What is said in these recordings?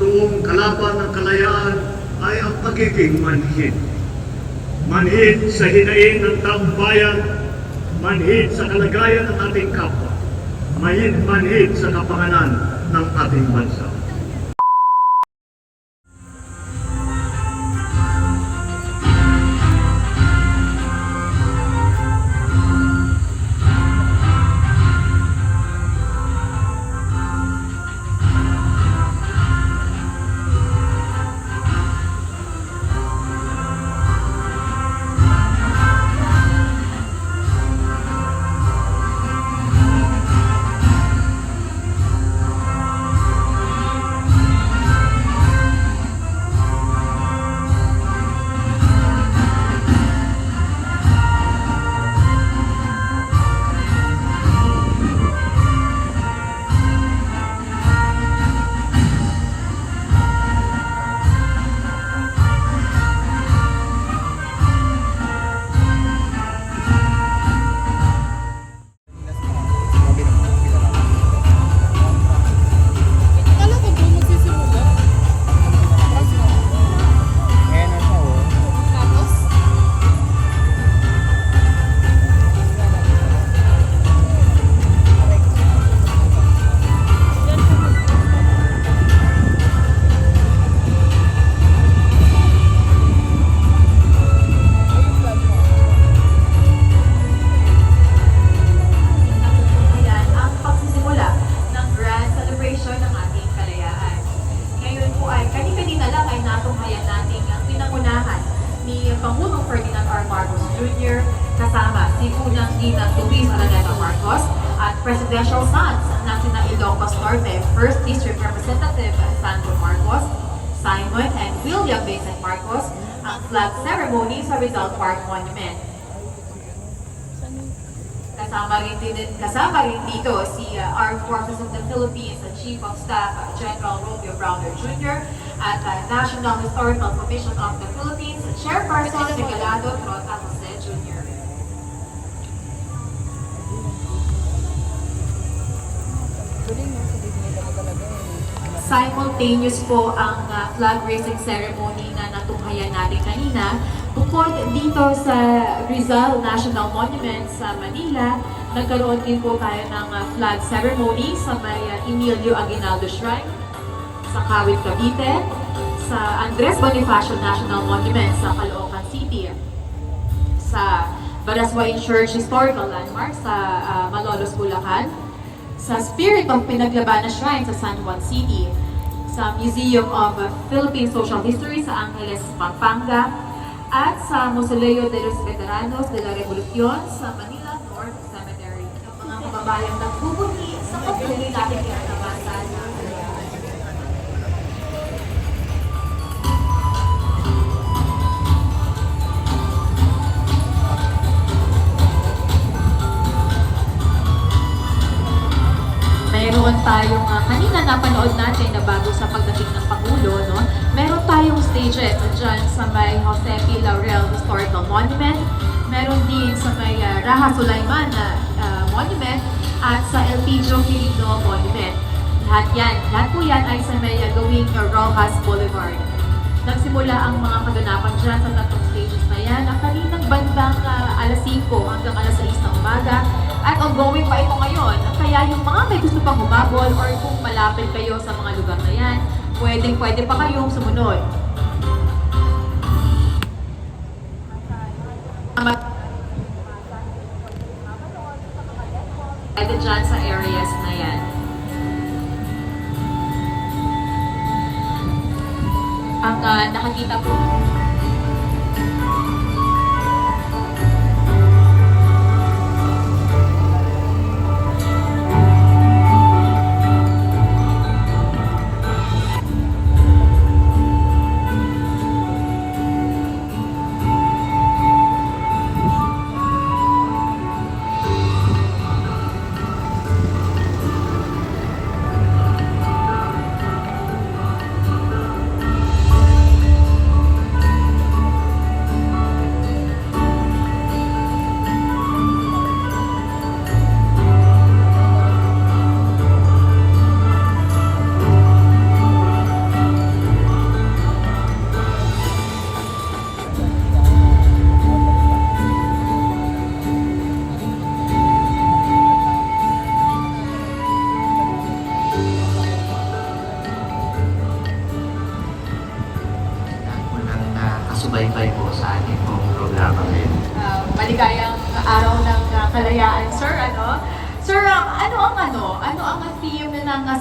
tuong kalaban ng kalayaan ay ang pagiging manhid. Manhid sa hinain ng taong bayan, manhid sa kalagayan ng ating kapwa, manhid, manhid sa kapangalan ng ating bansa. Flag ceremony sa Rizal Park Monument. Kasama rin, din, kasama rin dito si uh, Armed Forces of the Philippines uh, Chief of Staff uh, General Romeo Browner Jr. at uh, National Historical Commission of the Philippines Chairperson Regalado Trota Jose Jr. Simultaneous po ang uh, flag raising ceremony na natunghayan natin kanina. Bukod dito sa Rizal National Monument sa Manila, nagkaroon din po tayo ng uh, flag ceremony sa may uh, Emilio Aguinaldo Shrine, sa Kawit, Cavite, sa Andres Bonifacio National Monument sa Caloocan City, sa Baraswain Church Historical Landmark sa uh, Malolos, Bulacan, sa Spirit of Pinaglabanan Shrine sa San Juan City, sa Museum of Philippine Social History sa Angeles, Pampanga, at sa Mausoleo de los Veteranos de la Revolucion sa Manila North Cemetery. Ang mga kababayang nagbubuti sa pagpuli natin kinakabasan Meron tayong, uh, kanina napanood natin na bago sa pagdating ng Pangulo, no? Meron tayong stages dyan sa may Jose P. Laurel Historical Monument. Meron din sa may uh, Raha Sulaiman na uh, Monument at sa El Pidio Quirino Monument. Lahat yan, lahat po yan ay sa may uh, gawing Rojas Boulevard. Nagsimula ang mga kaganapan dyan sa tatlong stages na yan. Ang kaninang bandang uh, alas 5 hanggang alas 6 ng umaga. At ongoing pa ito ngayon. Kaya yung mga may gusto pang humabol or kung malapit kayo sa mga lugar na yan, pwedeng pwede pa kayong sumunod. Pwede dyan sa areas na yan. Ang ah, nakakita po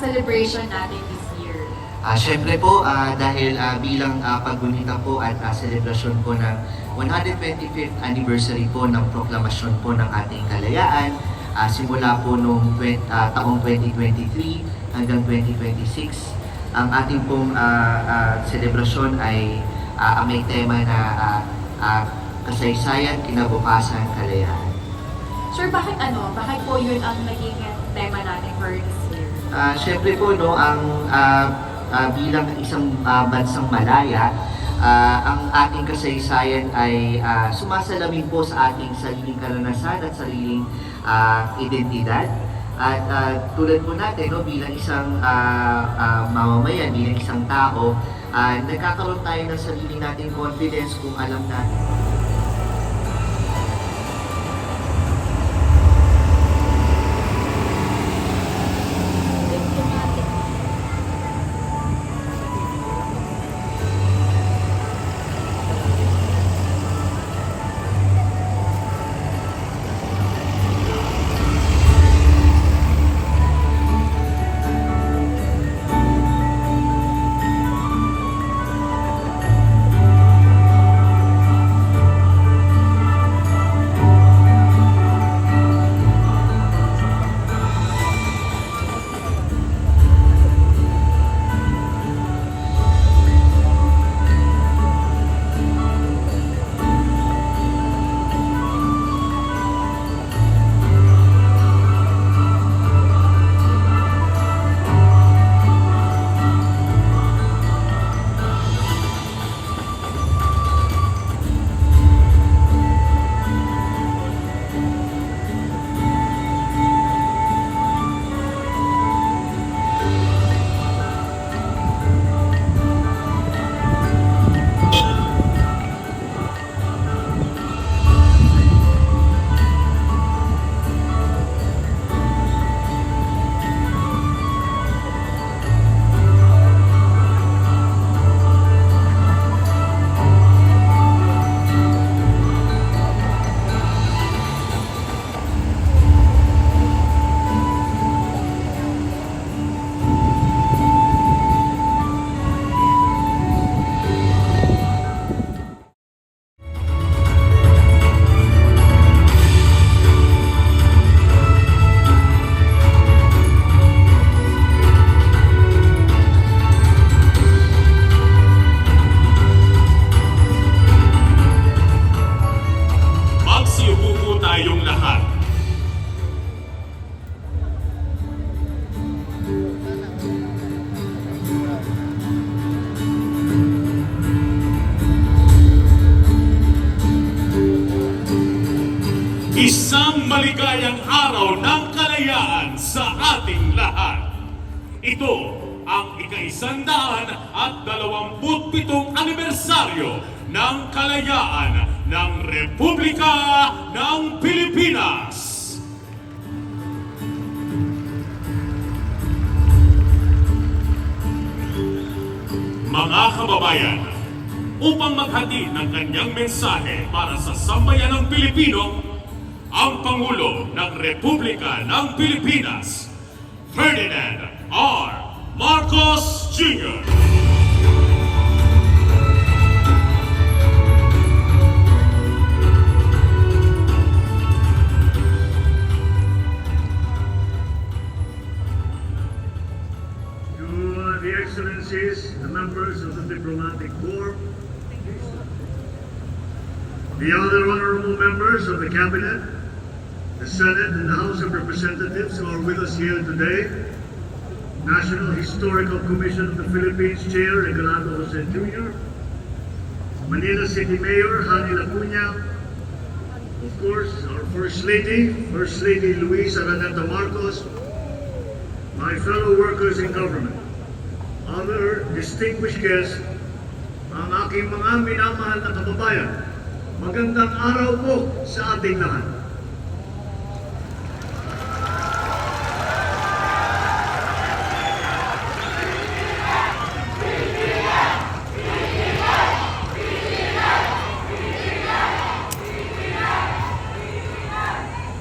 celebration natin this year? Ah, Siyempre po, ah, dahil ah, bilang uh, paggunita po at ah, selebrasyon po ng 125th anniversary po ng proklamasyon po ng ating kalayaan, ah, simula po noong twen- ah, taong 2023 hanggang 2026, ang ating pong ah, ah, selebrasyon ay ah, may tema na ah, ah, kasaysayan, kinabukasan, kalayaan. Sir, bakit ano? Bakit po yun ang naging tema natin for this year? Ah, Siyempre po, no, ang ah, ah, bilang isang ah, bansang malaya, ah, ang ating kasaysayan ay ah, sumasalamin po sa ating sariling karanasan at sariling ah, identidad. At ah, tulad po natin, no, bilang isang ah, ah, mamamayan, bilang isang tao, ah, nagkakaroon tayo ng sarili nating confidence kung alam natin ng kalayaan ng Republika ng Pilipinas. Mga kababayan, upang maghati ng kanyang mensahe para sa sambayan ng Pilipino, ang Pangulo ng Republika ng Pilipinas, Ferdinand R. Marcos Jr. members of the Cabinet, the Senate and the House of Representatives who are with us here today, National Historical Commission of the Philippines Chair Regalado Jose Jr., Manila City Mayor Hani Lacuna, of course, our First Lady, First Lady Luis Araneta Marcos, my fellow workers in government, other distinguished guests, ang aking mga minamahal na kababayan, Magandang araw po sa ating lahat.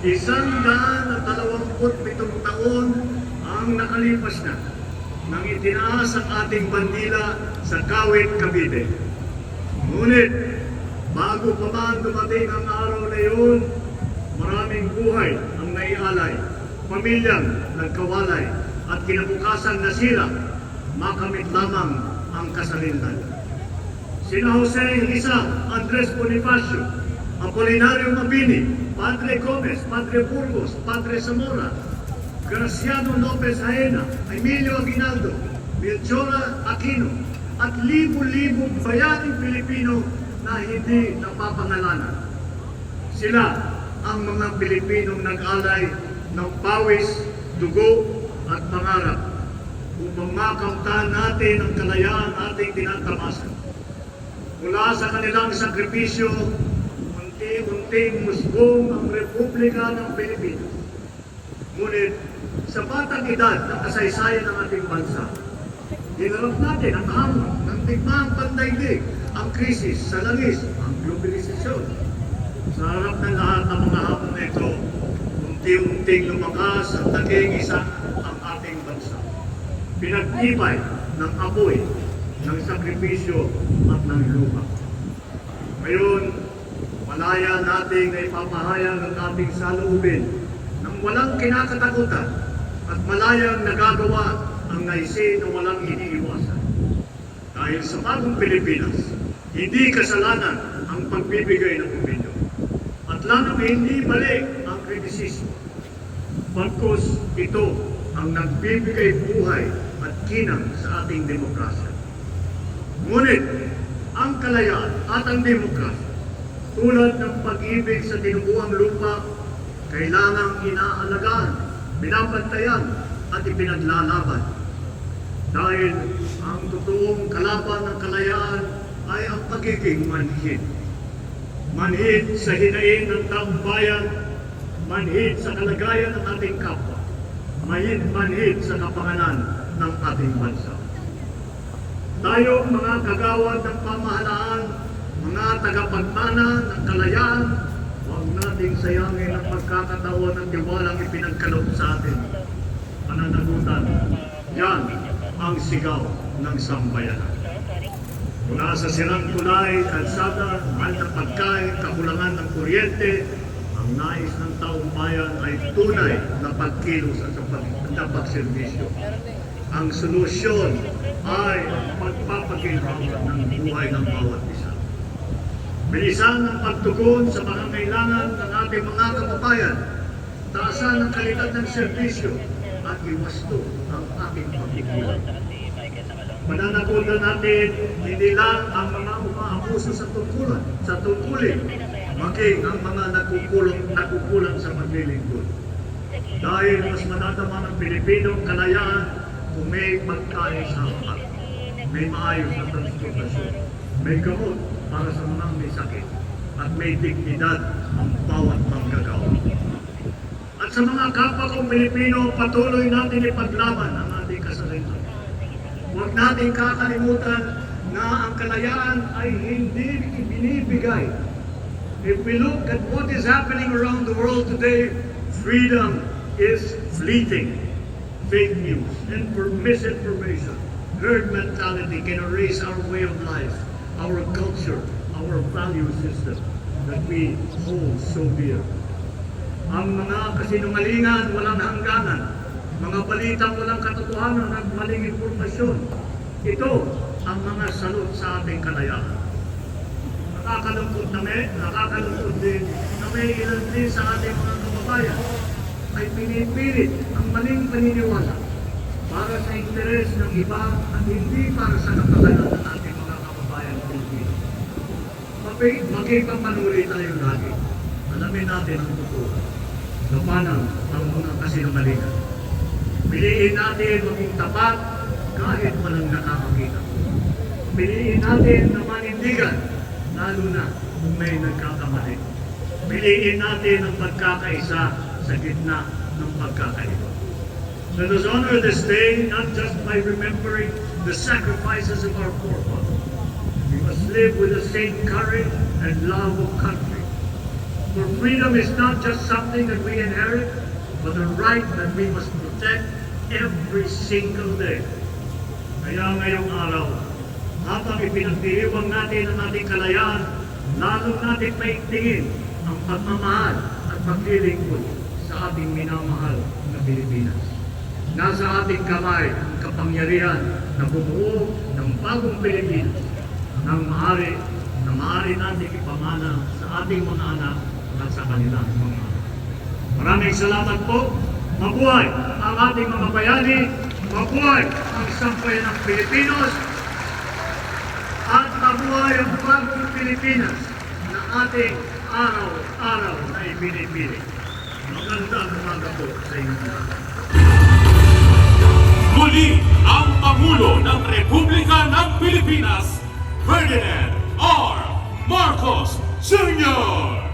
Isang daan at dalawamput pitong taon ang nakalipas na nang itinaas ang ating bandila sa Kawit Cavite. Ngunit bago pa man dumating ang araw na yun, maraming buhay ang naialay, pamilyang nagkawalay, at kinabukasan nasira, makamit lamang ang kasalinlan. Sina Jose Rizal, Andres Bonifacio, Apolinario Mabini, Padre Gomez, Padre Burgos, Padre Zamora, Graciano Lopez Haena, Emilio Aguinaldo, Melchora Aquino, at libo-libong bayaning Pilipino na hindi napapangalanan. Sila ang mga Pilipinong nag-alay ng pawis, dugo at pangarap upang makamtan natin ang kalayaan ating tinatamasan. Mula sa kanilang sakripisyo, unti-unting musbong ang Republika ng Pilipinas. Ngunit sa batang edad ng kasaysayan ng ating bansa, dinarap natin ang hamon ng tigmang pandaigdig, ang krisis sa langis, ang globalisasyon. Sa harap ng lahat ng mga hamon na ito, unti-unting lumakas at naging isa ang ating bansa. Pinagtibay ng apoy, ng sakripisyo at ng lupa. Ngayon, malaya nating na ipapahayag ang ating saloobin ng walang kinakatakutan at malayang nagagawa ang naisin na walang iniiwasan. Dahil sa bagong Pilipinas, hindi kasalanan ang pagbibigay ng opinyon. At lalong hindi mali ang kritisismo. Pagkos ito ang nagbibigay buhay at kinang sa ating demokrasya. Ngunit, ang kalayaan at ang demokrasya, tulad ng pag-ibig sa tinubuang lupa, kailangang inaalagaan, binabantayan at ipinaglalaban. Dahil ang totoong kalaban ng kalayaan ay ang pagiging manhid. Manhid sa hinain ng taong bayan, manhid sa kalagayan ng ating kapwa, manhid, manhid sa kapangalan ng ating bansa. Tayong mga kagawad ng pamahalaan, mga tagapagmana ng kalayaan, huwag nating sayangin ang pagkakataon ng tiwalang ipinagkaloob sa atin. Pananagutan, yan ang sigaw ng sambayanan. Mula sa sirang tulay, kalsada, mahal ng pagkain, kakulangan ng kuryente, ang nais ng taong bayan ay tunay na pagkilos at pag- na pagserbisyo. Ang solusyon ay ang ng buhay ng bawat isa. Bilisan ang pagtugon sa mga kailangan ng ating mga kababayan. Taasan ang kalidad ng serbisyo at iwasto ang ating pagkikilang. Mananagutan natin hindi lang ang mga umaabuso sa tungkulan, sa tungkulin, maging ang mga nagkukulang, nagkukulang sa paglilingkod. Dahil mas manatama ng Pilipino ang kalayaan kung may pagkain sa hapag, may maayos na transportasyon, may gamot para sa mga may sakit, at may dignidad ang bawat manggagawa. At sa mga kapwa kong Pilipino, patuloy natin ipaglaban ang natin kakalimutan na ang kalayaan ay hindi ibinibigay. If we look at what is happening around the world today, freedom is fleeting. Fake news and for misinformation, herd mentality can erase our way of life, our culture, our value system that we hold so dear. Ang mga kasinungalingan walang hangganan, mga balitang walang katotohanan at maling impormasyon. Ito ang mga salot sa ating kalayaan. Nakakalungkot na may, nakakalungkot din na may ilan din sa ating mga kababayan ay pinipilit ang maling paniniwala para sa interes ng iba at hindi para sa kapakanan ng ating mga kababayan Pilipino. Mapig, magkikapanuri tayo lagi. Alamin natin ang totoo. Labanan ang mga kasinungalingan. Piliin natin maging tapat kahit walang nakakakita. Piliin natin na manindigan, lalo na kung may nagkakamali. Piliin natin ang pagkakaisa sa gitna ng pagkakaiba. Let us honor this day not just by remembering the sacrifices of our forefathers. We must live with the same courage and love of country. For freedom is not just something that we inherit, but a right that we must protect every single day. Kaya ngayong araw, habang ipinagdiriwang natin ang ating kalayaan, lalo natin maigtingin ang pagmamahal at paglilingkod sa ating minamahal na Pilipinas. Nasa ating kamay ang kapangyarihan na bumuo ng bagong Pilipinas nang maaari na maaari natin ipamana sa ating mga anak at sa kanilang mga anak. Maraming salamat po. Mabuhay ang ating mga bayani. Mabuhay ang sambayan ng Pilipinos. At mabuhay ang bagong Pilipinas na ating araw-araw na ibinibili. Magandang umaga po sa inyo lahat. Muli ang Pangulo ng Republika ng Pilipinas, Ferdinand R. Marcos Jr.